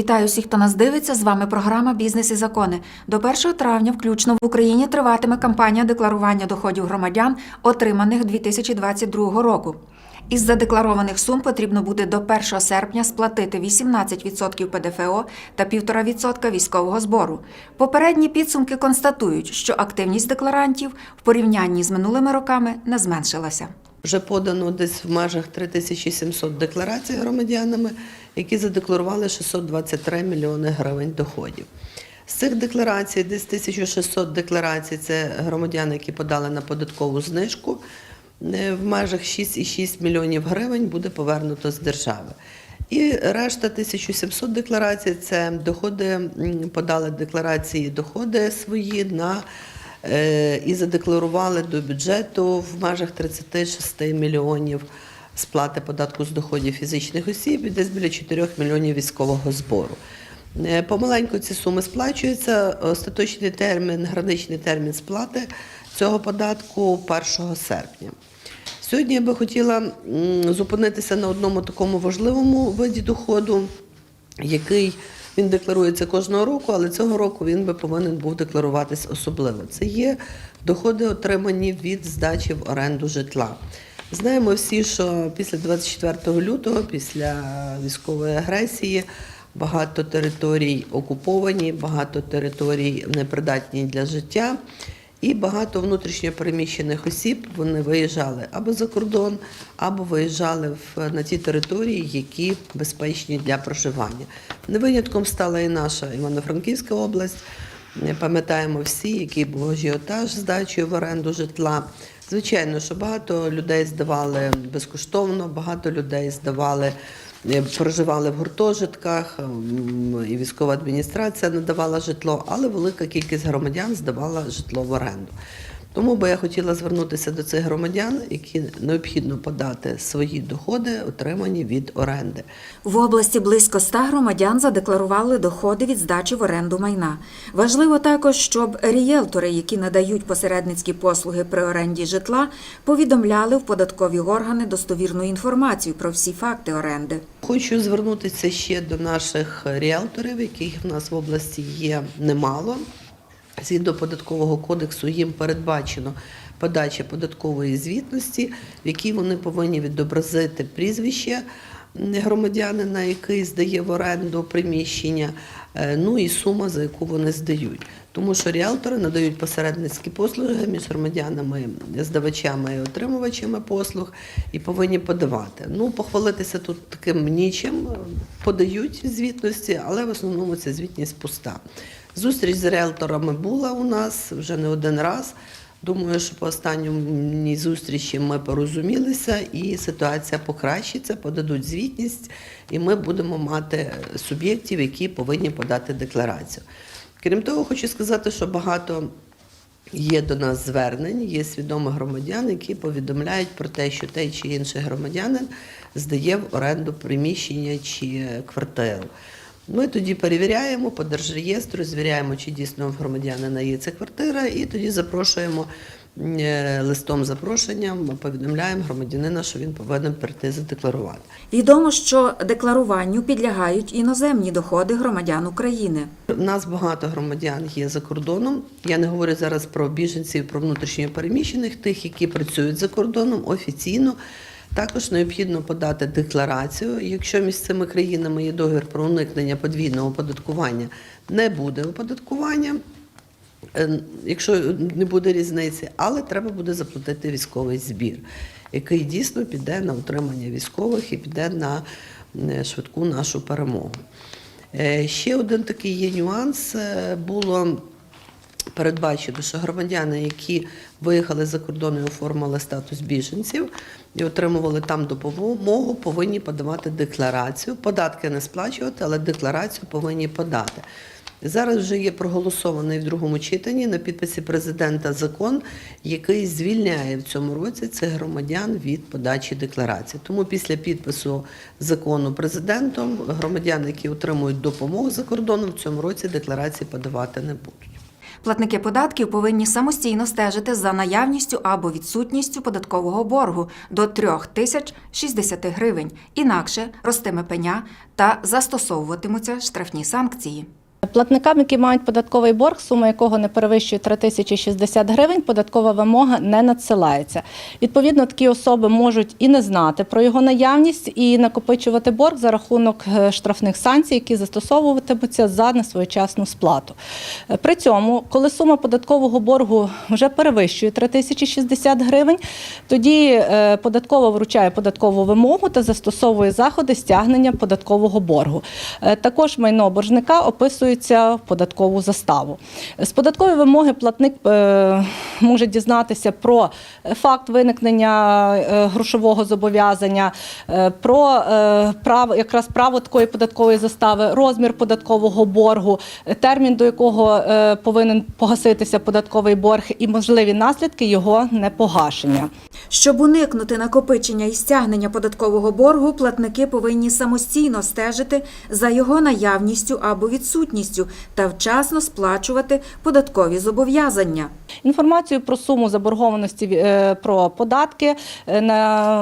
Вітаю всіх, хто нас дивиться. З вами програма Бізнес і закони. До 1 травня, включно в Україні, триватиме кампанія декларування доходів громадян, отриманих 2022 року. Із задекларованих сум потрібно буде до 1 серпня сплатити 18% ПДФО та 1,5% військового збору. Попередні підсумки констатують, що активність декларантів в порівнянні з минулими роками не зменшилася. Вже подано десь в межах 3700 декларацій громадянами, які задекларували 623 мільйони гривень доходів. З цих декларацій десь 1600 декларацій це громадяни, які подали на податкову знижку. Е, В межах 6,6 мільйонів гривень буде повернуто з держави. І решта 1700 декларацій це доходи, подали декларації доходи свої на і задекларували до бюджету в межах 36 мільйонів сплати податку з доходів фізичних осіб і десь біля 4 мільйонів військового збору. Е, Помаленьку ці суми сплачуються. Остаточний термін, граничний термін сплати цього податку 1 серпня. Сьогодні я би хотіла зупинитися на одному такому важливому виді доходу, який він декларується кожного року, але цього року він би повинен був декларуватись особливо. Це є доходи, отримані від здачі в оренду житла. Знаємо всі, що після 24 лютого, після військової агресії, багато територій окуповані, багато територій непридатні для життя. І багато внутрішньо переміщених осіб вони виїжджали або за кордон, або виїжджали в, на ті території, які безпечні для проживання. Не винятком стала і наша Івано-Франківська область. Пам'ятаємо всі, який був ажіотаж з дачею в оренду житла. Звичайно, що багато людей здавали безкоштовно, багато людей здавали, проживали в гуртожитках, і військова адміністрація надавала житло, але велика кількість громадян здавала житло в оренду. Тому би я хотіла звернутися до цих громадян, які необхідно подати свої доходи, отримані від оренди. В області близько 100 громадян задекларували доходи від здачі в оренду майна. Важливо також, щоб рієлтори, які надають посередницькі послуги при оренді житла, повідомляли в податкові органи достовірну інформацію про всі факти оренди. Хочу звернутися ще до наших ріелторів, яких в нас в області є немало. Згідно податкового кодексу їм передбачено подача податкової звітності, в якій вони повинні відобразити прізвище громадянина, який здає в оренду приміщення, е, ну і сума, за яку вони здають. Тому що ріелтори надають посередницькі послуги між громадянами, здавачами і отримувачами послуг і повинні подавати. Ну, похвалитися тут таким нічим, подають звітності, але в основному ця звітність пуста. Зустріч з ріелторами була у нас вже не один раз. Думаю, що по останній зустрічі ми порозумілися і ситуація покращиться, подадуть звітність, і ми будемо мати суб'єктів, які повинні подати декларацію. Крім того, хочу сказати, що багато є до нас звернень, є свідомі громадяни, які повідомляють про те, що той чи інший громадянин здає в оренду приміщення чи квартиру. Ми тоді перевіряємо по держреєстру, звіряємо, чи дійсно в громадянина є ця квартира, і тоді запрошуємо е, листом запрошенням, повідомляємо громадянина, що він повинен прийти задекларувати. Відомо, що декларуванню підлягають іноземні доходи громадян України. У нас багато громадян є за кордоном. Я не говорю зараз про біженців, про внутрішньо переміщених, тих, які працюють за кордоном офіційно. Також необхідно подати декларацію. Якщо між цими країнами є договір про уникнення подвійного оподаткування, не буде оподаткування, е, якщо не буде різниці, але треба буде заплатити військовий збір, який дійсно піде на утримання військових і піде на е, швидку нашу перемогу. Е, Ще один такий є нюанс. Е, Було передбачено, що громадяни, які виїхали за кордон і оформили статус біженців і отримували там допомогу, повинні подавати декларацію. Податки не сплачувати, але декларацію повинні подати. Зараз вже є проголосований в другому читанні на підписі президента закон, який звільняє в цьому році цих громадян від подачі декларації. Тому після підпису закону президентом громадяни, які отримують допомогу за кордоном, в цьому році декларації подавати не будуть. Платники податків повинні самостійно стежити за наявністю або відсутністю податкового боргу до 3 тисяч 60 гривень. Інакше ростиме пеня та застосовуватимуться штрафні санкції. Платникам, які мають податковий борг, сума якого не перевищує 3060 гривень, податкова вимога не надсилається. Відповідно, такі особи можуть і не знати про його наявність, і накопичувати борг за рахунок е, штрафних санкцій, які застосовуватимуться за несвоєчасну сплату. Е, При цьому, коли сума податкового боргу вже перевищує 3060 гривень, тоді е, податкова вручає податкову вимогу та застосовує заходи стягнення податкового боргу. Також майно боржника описується в податкову заставу. З податкової вимоги платник е, може дізнатися про факт виникнення е, грошового зобов'язання, е, про право, якраз право такої податкової застави, розмір податкового боргу, термін, до якого повинен погаситися податковий борг, і можливі наслідки його непогашення. Щоб уникнути накопичення і стягнення податкового боргу, платники повинні самостійно стежити за його наявністю або відсутністю та вчасно сплачувати податкові зобов'язання. Інформацію про суму заборгованості е, про податки, е,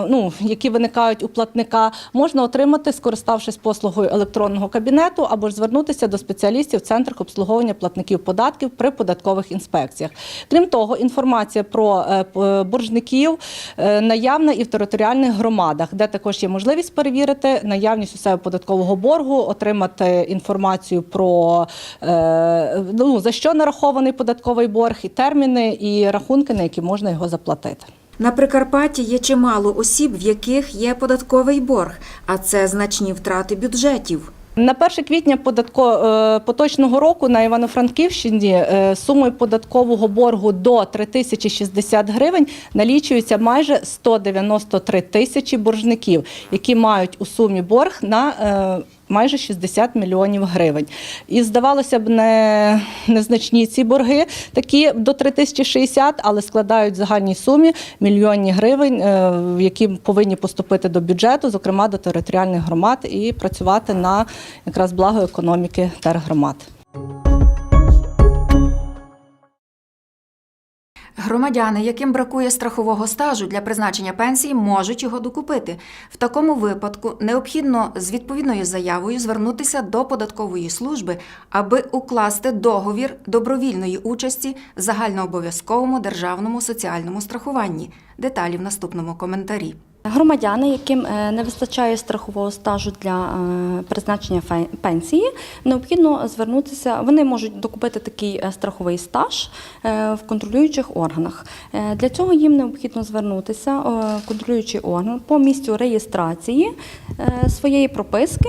ну, які виникають у платника, можна отримати, скориставшись послугою електронного кабінету або ж звернутися до спеціалістів в центрах обслуговування платників податків при податкових інспекціях. Крім того, інформація про е, боржників наявна і в територіальних громадах, де також є можливість перевірити наявність у себе податкового боргу, отримати інформацію про е, ну, за що нарахований податковий борг, і терміни, і рахунки, на які можна його заплатити. На Прикарпатті є чимало осіб, в яких є податковий борг, а це значні втрати бюджетів. На 1 квітня податко, е, поточного року на Івано-Франківщині е, сумою податкового боргу до 3060 гривень налічується майже 193 тисячі боржників, які мають у сумі борг на майже 60 мільйонів гривень. І здавалося б, не, незначні ці борги, такі до 3060, але складають загальній сумі мільйонні гривень, е, які повинні поступити до бюджету, зокрема до територіальних громад, і працювати на якраз благо економіки тергромад. Громадяни, яким бракує страхового стажу для призначення пенсії, можуть його докупити. В такому випадку необхідно з відповідною заявою звернутися до податкової служби, аби укласти договір добровільної участі в загальнообов'язковому державному соціальному страхуванні. Деталі в наступному коментарі. Громадяни, яким е, не вистачає страхового стажу для е, призначення пенсії, необхідно звернутися. Вони можуть докупити такий е, страховий стаж в контролюючих органах. Для цього їм необхідно звернутися в контролюючий орган по місцю реєстрації своєї прописки,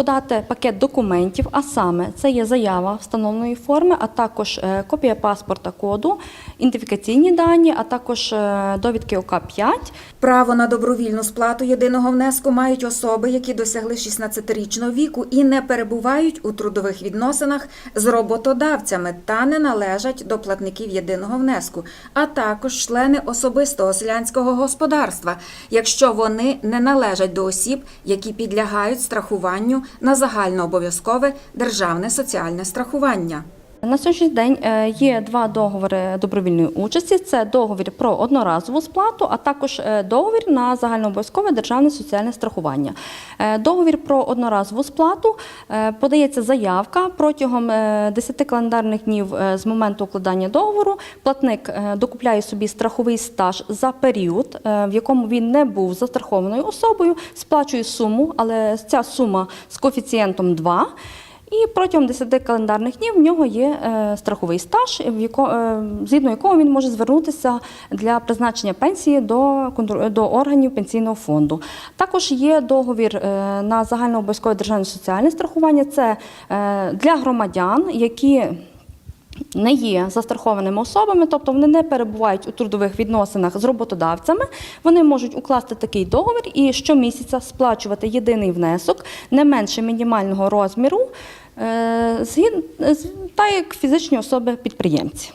подати пакет документів, а саме це є заява встановленої форми, а також е, копія паспорта коду, ідентифікаційні дані, а також е, довідки ОК-5. Право на добровільну сплату єдиного внеску мають особи, які досягли 16-річного віку і не перебувають у трудових відносинах з роботодавцями та не належать до платників єдиного внеску, а також члени особистого селянського господарства, якщо вони не належать до осіб, які підлягають страхуванню на загальнообов'язкове державне соціальне страхування. На сьогоднішній день е, є два договори добровільної участі: це договір про одноразову сплату, а також е, договір на загальнообов'язкове державне соціальне страхування. Е, Договір про одноразову сплату подається заявка протягом е, 10 календарних днів з моменту укладання договору. Платник докупляє собі страховий стаж за період, в якому він не був застрахованою особою, сплачує суму, але ця сума з коефіцієнтом 2. І протягом 10 календарних днів в нього є е, страховий стаж, е, згідно якого він може звернутися для призначення пенсії до, до органів пенсійного фонду. Також є договір е, на загальнообов'язкове державне соціальне страхування. Це для громадян, які не є застрахованими особами, тобто вони не перебувають у трудових відносинах з роботодавцями. Вони можуть укласти такий договір і щомісяця сплачувати єдиний внесок не менше мінімального розміру, е, згід- як фізичні особи-підприємці.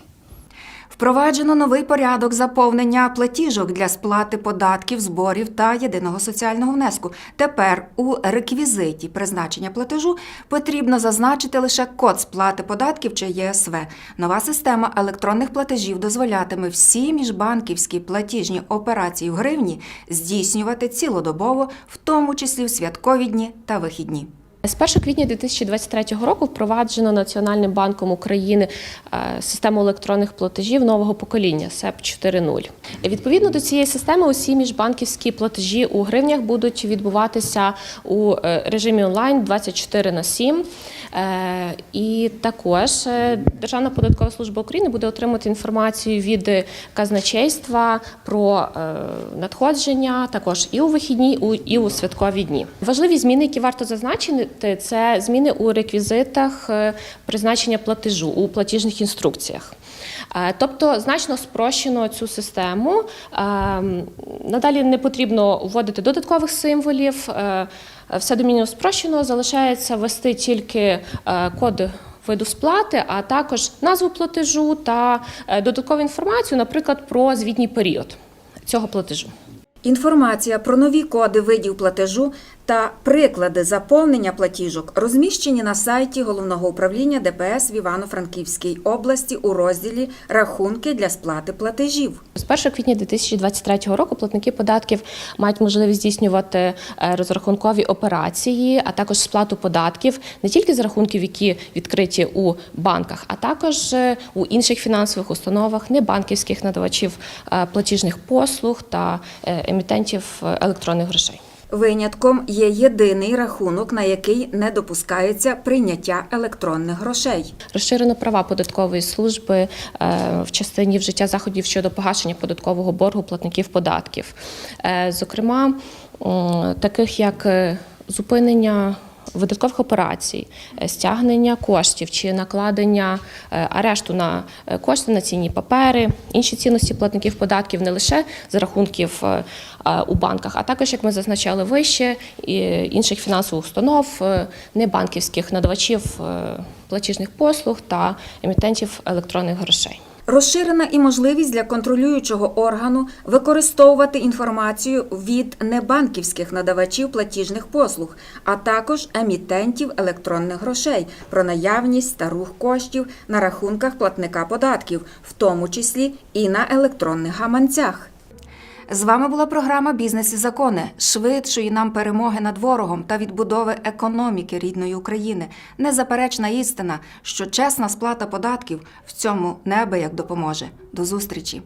Впроваджено новий порядок заповнення платіжок для сплати податків, зборів та єдиного соціального внеску. Тепер у реквізиті призначення платежу потрібно зазначити лише код сплати податків чи ЄСВ. Нова система електронних платежів дозволятиме всі міжбанківські платіжні операції в гривні здійснювати цілодобово, в тому числі в святкові дні та вихідні. З 1 квітня 2023 року впроваджено Національним банком України е, систему електронних платежів нового покоління СЕП 4.0. Відповідно до цієї системи, усі міжбанківські платежі у гривнях будуть відбуватися у е, режимі онлайн 24 на 7. Е, І також Державна податкова служба України буде отримати інформацію від казначейства про надходження також і у вихідні, і у святкові дні. Важливі зміни, які варто зазначити, це зміни у реквізитах е, призначення платежу у платіжних інструкціях. Е, Тобто значно спрощено цю систему. Ем, Надалі не потрібно вводити додаткових символів. Е, Все домінно спрощено. Залишається ввести тільки е, код виду сплати, а також назву платежу та е, додаткову інформацію, наприклад, про звітній період цього платежу. Інформація про нові коди видів платежу та приклади заповнення платіжок розміщені на сайті головного управління ДПС в Івано-Франківській області у розділі Рахунки для сплати платежів. З 1 квітня 2023 року платники податків мають можливість здійснювати е, розрахункові операції, а також сплату податків не тільки з рахунків, які відкриті у банках, а також е, у інших фінансових установах, небанківських надавачів е, платіжних послуг та емітентів електронних грошей. Винятком є єдиний рахунок, на який не допускається прийняття електронних грошей. Розширено права податкової служби е, в частині вжиття заходів щодо погашення податкового боргу платників податків, Е, зокрема, таких як е, зупинення. Видаткових операцій, е, стягнення коштів чи накладення е, арешту на е, кошти на цінні папери, інші цінності платників податків не лише з рахунків у банках, а також, як ми зазначали вище, інших фінансових установ, небанківських надавачів платіжних послуг та емітентів електронних грошей. Розширена і можливість для контролюючого органу використовувати інформацію від небанківських надавачів платіжних послуг, а також емітентів електронних грошей про наявність та рух коштів на рахунках платника податків, в тому числі і на електронних гаманцях. З вами була програма Бізнес і закони швидшої нам перемоги над ворогом та відбудови економіки рідної України. Незаперечна істина, що чесна сплата податків в цьому неабияк допоможе. До зустрічі!